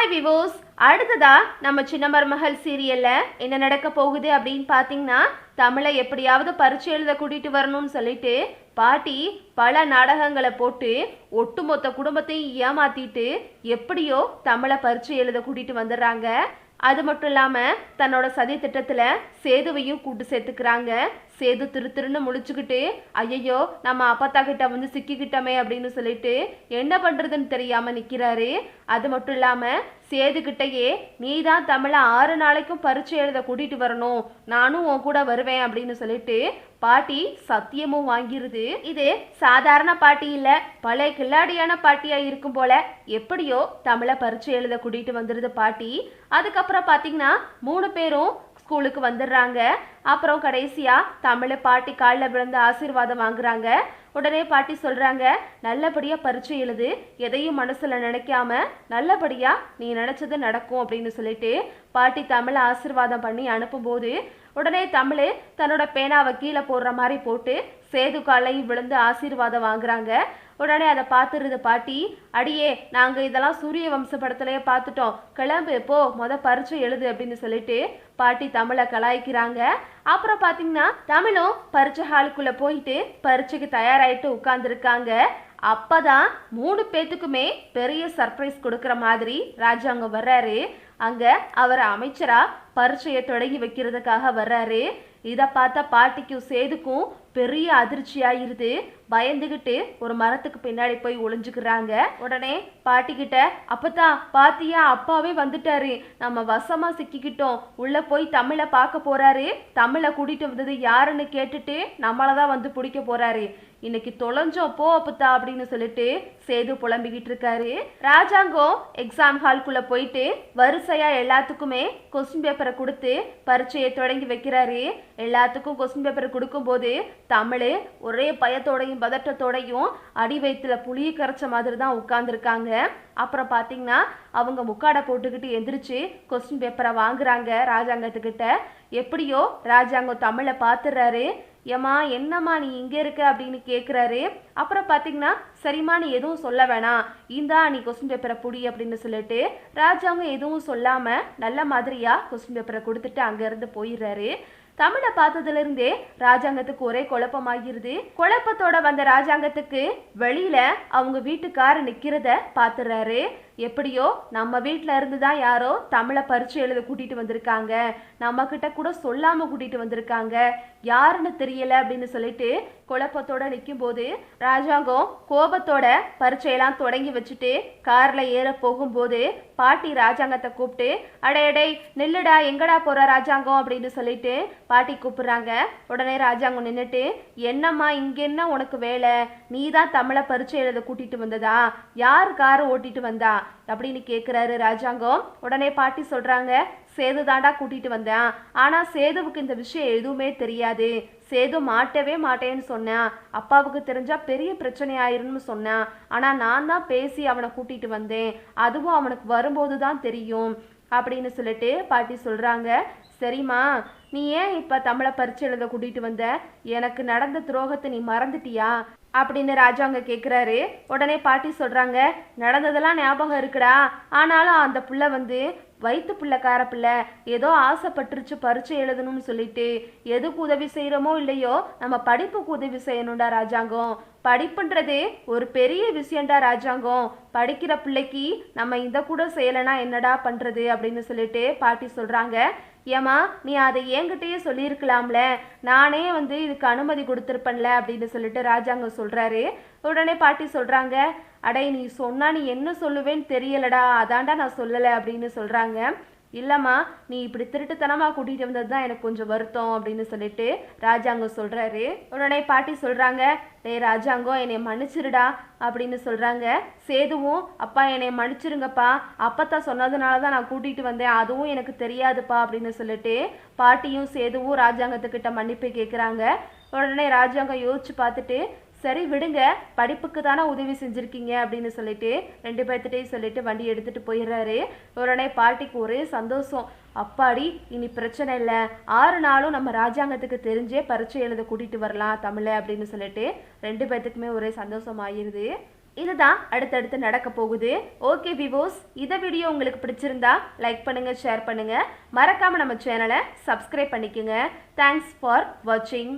Hi விவோஸ் அடுத்ததா நம்ம சின்ன மருமகள் சீரியல்ல என்ன நடக்க போகுது அப்படின்னு பார்த்தீங்கன்னா தமிழை எப்படியாவது பரிச்சை எழுத கூட்டிட்டு வரணும்னு சொல்லிட்டு பாட்டி பல நாடகங்களை போட்டு ஒட்டுமொத்த குடும்பத்தையும் ஏமாத்திட்டு எப்படியோ தமிழை பரிச்சை எழுத கூட்டிட்டு வந்துடுறாங்க. அது மட்டும் இல்லாம தன்னோட சதி திட்டத்துல சேதுவையும் கூட்டு சேர்த்துக்கிறாங்க. சேது திரு திருன்னு முழிச்சுக்கிட்டு ஐயையோ நம்ம அப்பத்தா கிட்ட வந்து சிக்கிக்கிட்டோமே அப்படின்னு சொல்லிட்டு என்ன பண்றதுன்னு தெரியாம நிக்கிறாரு. அது மட்டும் இல்லாம சேது நீ தான் தமிழை ஆறு நாளைக்கும் பரீட்சை எழுத கூட்டிட்டு வரணும். நானும் உன் கூட வருவேன் அப்படின்னு சொல்லிட்டு பாட்டி சத்தியமும் வாங்கிருது. இது சாதாரண பாட்டி இல்ல பழைய கில்லாடியான பாட்டியா இருக்கும் போல எப்படியோ தமிழை பரீட்சை எழுத கூட்டிட்டு வந்துருது பாட்டி. அதுக்கப்புறம் பாத்தீங்கன்னா மூணு பேரும் ஸ்கூலுக்கு வந்துடுறாங்க அப்புறம் கடைசியா தமிழை பாட்டி காலில் விழுந்து ஆசீர்வாதம் வாங்குறாங்க. உடனே பாட்டி சொல்றாங்க நல்லபடியா பரீட்சை எழுது. எதையும் மனசுல நினைக்காம நல்லபடியா நீ நினைச்சது நடக்கும் அப்படின்னு சொல்லிட்டு பாட்டி தமிழை ஆசீர்வாதம் பண்ணி அனுப்பும்போது உடனே தமிழ் தன்னோட பேனாவை கீழே போடுற மாதிரி போட்டு சேது காலையும் விழுந்து ஆசீர்வாதம் வாங்குறாங்க. உடனே அதை பார்த்துருது பாட்டி. அடியே நாங்கள் இதெல்லாம் சூரிய வம்ச படத்துலயே பார்த்துட்டோம். கிளம்பு போ மொத பரீட்சை எழுது அப்படின்னு சொல்லிட்டு பாட்டி தமிழை கலாய்க்கிறாங்க. அப்புறம் பார்த்தீங்கன்னா தமிழும் பரீட்சை ஹாலுக்குள்ளே போயிட்டு பரீட்சைக்கு தயாராகிட்டு உட்காந்துருக்காங்க அப்பதான் மூணு பேத்துக்குமே பெரிய சர்ப்ரைஸ் கொடுக்குற மாதிரி ராஜாங்க வர்றாரு. அங்க அவர் அமைச்சரா பரீட்சையை தொடங்கி வைக்கிறதுக்காக வர்றாரு. இதை பார்த்தா பாட்டிக்கும் சேதுக்கும் பெரிய அதிர்ச்சியாயிருது. பயந்துகிட்டு ஒரு மரத்துக்கு பின்னாடி போய் ஒளிஞ்சுக்கிறாங்க. உடனே பாட்டிக்கிட்ட அப்பத்தா பாத்தியா அப்பாவே வந்துட்டாரு. நம்ம வசமா சிக்கிக்கிட்டோம். உள்ள போய் தமிழை பார்க்க போறாரு. தமிழை கூட்டிட்டு வந்தது யாருன்னு கேட்டுட்டு நம்மளை தான் வந்து பிடிக்க போறாரு. இன்னைக்கு தொலைஞ்சோம் போ அப்பத்தா அப்படின்னு சொல்லிட்டு சேது புலம்பிக்கிட்டு இருக்காரு. ராஜாங்கம் எக்ஸாம் ஹால்குள்ள போயிட்டு வரிசையா எல்லாத்துக்குமே கொஸ்டின் பேப்பரை கொடுத்து பரீட்சையை தொடங்கி வைக்கிறாரு. எல்லாத்துக்கும் கொஸ்டின் பேப்பர் கொடுக்கும்போது தமிழ் ஒரே பயத்தோடையும் பதட்டத்தோடையும் அடி வயிற்றுல புளிய கரைச்ச மாதிரி தான் உட்கார்ந்துருக்காங்க. அப்புறம் பார்த்தீங்கன்னா அவங்க முக்காடை போட்டுக்கிட்டு எந்திரிச்சு கொஸ்டின் பேப்பரை வாங்குறாங்க ராஜாங்கத்துக்கிட்ட. எப்படியோ ராஜாங்கம் தமிழை பார்த்துடுறாரு ஏம்மா என்னம்மா நீ இங்கே இருக்க அப்படின்னு கேட்குறாரு அப்புறம் பார்த்தீங்கன்னா சரிம்மா நீ எதுவும் சொல்ல வேணாம். இந்தா நீ கொஸ்டின் பேப்பரை புடி அப்படின்னு சொல்லிட்டு ராஜாங்க எதுவும் சொல்லாமல் நல்ல மாதிரியாக கொஸ்டின் பேப்பரை கொடுத்துட்டு அங்கேருந்து போயிடுறாரு. தமிழை பார்த்ததுல இருந்தே ராஜாங்கத்துக்கு ஒரே குழப்பமாகிருது. குழப்பத்தோட வந்த ராஜாங்கத்துக்கு வெளியில அவங்க வீட்டுக்காரர் நிற்கிறத பார்த்துறாரு எப்படியோ நம்ம வீட்டில் இருந்து தான் யாரோ தமிழை பரிச்சு எழுத கூட்டிகிட்டு வந்திருக்காங்க. நம்மக்கிட்ட கூட சொல்லாமல் கூட்டிகிட்டு வந்திருக்காங்க. யாருன்னு தெரியல அப்படின்னு சொல்லிட்டு குழப்பத்தோட நிற்கும் போது ராஜாங்கம் கோபத்தோட பரீட்சையெல்லாம் தொடங்கி வச்சுட்டு காரில் ஏற போகும்போது பாட்டி ராஜாங்கத்தை கூப்பிட்டு அடே அடே நில்லுடா எங்கடா போகிற ராஜாங்கம்? அப்படின்னு சொல்லிட்டு பாட்டி கூப்பிட்றாங்க. உடனே ராஜாங்கம் நின்றுட்டு என்னம்மா இங்கே என்ன உனக்கு வேலை? நீ தான் தமிழை பரீட்சை எழுத கூட்டிகிட்டு வந்ததா? யார் காரை ஓட்டிட்டு வந்தா? அப்படின்னு கேட்குறாரு ராஜாங்கம். உடனே பாட்டி சொல்றாங்க சேது தாண்டா கூட்டிட்டு வந்தேன். ஆனா சேதுவுக்கு இந்த விஷயம் எதுவுமே தெரியாது. சேது மாட்டவே மாட்டேன்னு சொன்னேன். அப்பாவுக்கு தெரிஞ்சா பெரிய பிரச்சனை ஆயிரும்னு சொன்னேன். ஆனா நான் தான் பேசி அவனை கூட்டிட்டு வந்தேன். அதுவும் அவனுக்கு வரும்போது தான் தெரியும் அப்படின்னு சொல்லிட்டு பாட்டி சொல்றாங்க. சரிம்மா நீ ஏன் இப்ப தமிழை பரிச்சை எழுத கூட்டிட்டு வந்த? எனக்கு நடந்த துரோகத்தை நீ மறந்துட்டியா? அப்படின்னு ராஜாங்க கேட்குறாரு உடனே பாட்டி சொல்கிறாங்க நடந்ததெல்லாம் ஞாபகம் இருக்குடா. ஆனாலும் அந்த புள்ள வந்து வயிற்று பிள்ளைக்கார பிள்ளை. ஏதோ ஆசைப்பட்டுருச்சு பரீட்சை எழுதணும்னு சொல்லிட்டு. எதுக்கு உதவி செய்கிறோமோ இல்லையோ நம்ம படிப்புக்கு உதவி செய்யணும்டா ராஜாங்கம். படிப்புன்றதே ஒரு பெரிய விஷயம்டா ராஜாங்கம். படிக்கிற பிள்ளைக்கு நம்ம இந்த கூட செய்யலைன்னா என்னடா பண்ணுறது அப்படின்னு சொல்லிட்டு பாட்டி சொல்கிறாங்க ஏம்மா நீ அதை என்கிட்டயே சொல்லியிருக்கலாம்ல. நானே வந்து இதுக்கு அனுமதி கொடுத்துருப்பேன்ல அப்படின்னு சொல்லிட்டு ராஜாங்கம் சொல்கிறாரு உடனே பாட்டி சொல்கிறாங்க அடே நீ சொன்னா நீ என்ன சொல்லுவேன்னு தெரியலடா. அதான்டா நான் சொல்லலை அப்படின்னு சொல்கிறாங்க இல்லைம்மா நீ இப்படி திருட்டுத்தனமாக கூட்டிகிட்டு வந்தது தான் எனக்கு கொஞ்சம் வருத்தம் அப்படின்னு சொல்லிட்டு ராஜாங்கம் சொல்கிறாரு உடனே பாட்டி சொல்கிறாங்க டேய் ராஜாங்கம் என்னை மன்னிச்சிருடா அப்படின்னு சொல்கிறாங்க சேதுவும் அப்பா என்னை மன்னிச்சிருங்கப்பா. அப்பத்தான் சொன்னதுனால தான் நான் கூட்டிகிட்டு வந்தேன். அதுவும் எனக்கு தெரியாதுப்பா அப்படின்னு சொல்லிட்டு பாட்டியும் சேதுவும் ராஜாங்கத்துக்கிட்ட மன்னிப்பு கேட்குறாங்க உடனே ராஜாங்கம் யோசிச்சு பார்த்துட்டு சரி விடுங்க. படிப்புக்கு தானே உதவி செஞ்சுருக்கீங்க அப்படின்னு சொல்லிட்டு ரெண்டு பேர்த்திட்டையும் சொல்லிட்டு வண்டி எடுத்துகிட்டு போயிடுறாரு. உடனே பாட்டிக்கு ஒரே சந்தோஷம். அப்பாடி இனி பிரச்சனை இல்லை. ஆறு நாளும் நம்ம ராஜாங்கத்துக்கு தெரிஞ்சே பரீட்சை எழுத கூட்டிகிட்டு வரலாம் தமிழை அப்படின்னு சொல்லிட்டு ரெண்டு பேர்த்துக்குமே ஒரே சந்தோஷம் ஆயிடுது இதுதான் அடுத்தடுத்து நடக்க போகுது. ஓகே விவோஸ் இந்த வீடியோ உங்களுக்கு பிடிச்சிருந்தா லைக் பண்ணுங்க ஷேர் பண்ணுங்க. மறக்காம நம்ம சேனலை சப்ஸ்கிரைப் பண்ணிக்கோங்க. தேங்க்ஸ் ஃபார் வாட்சிங்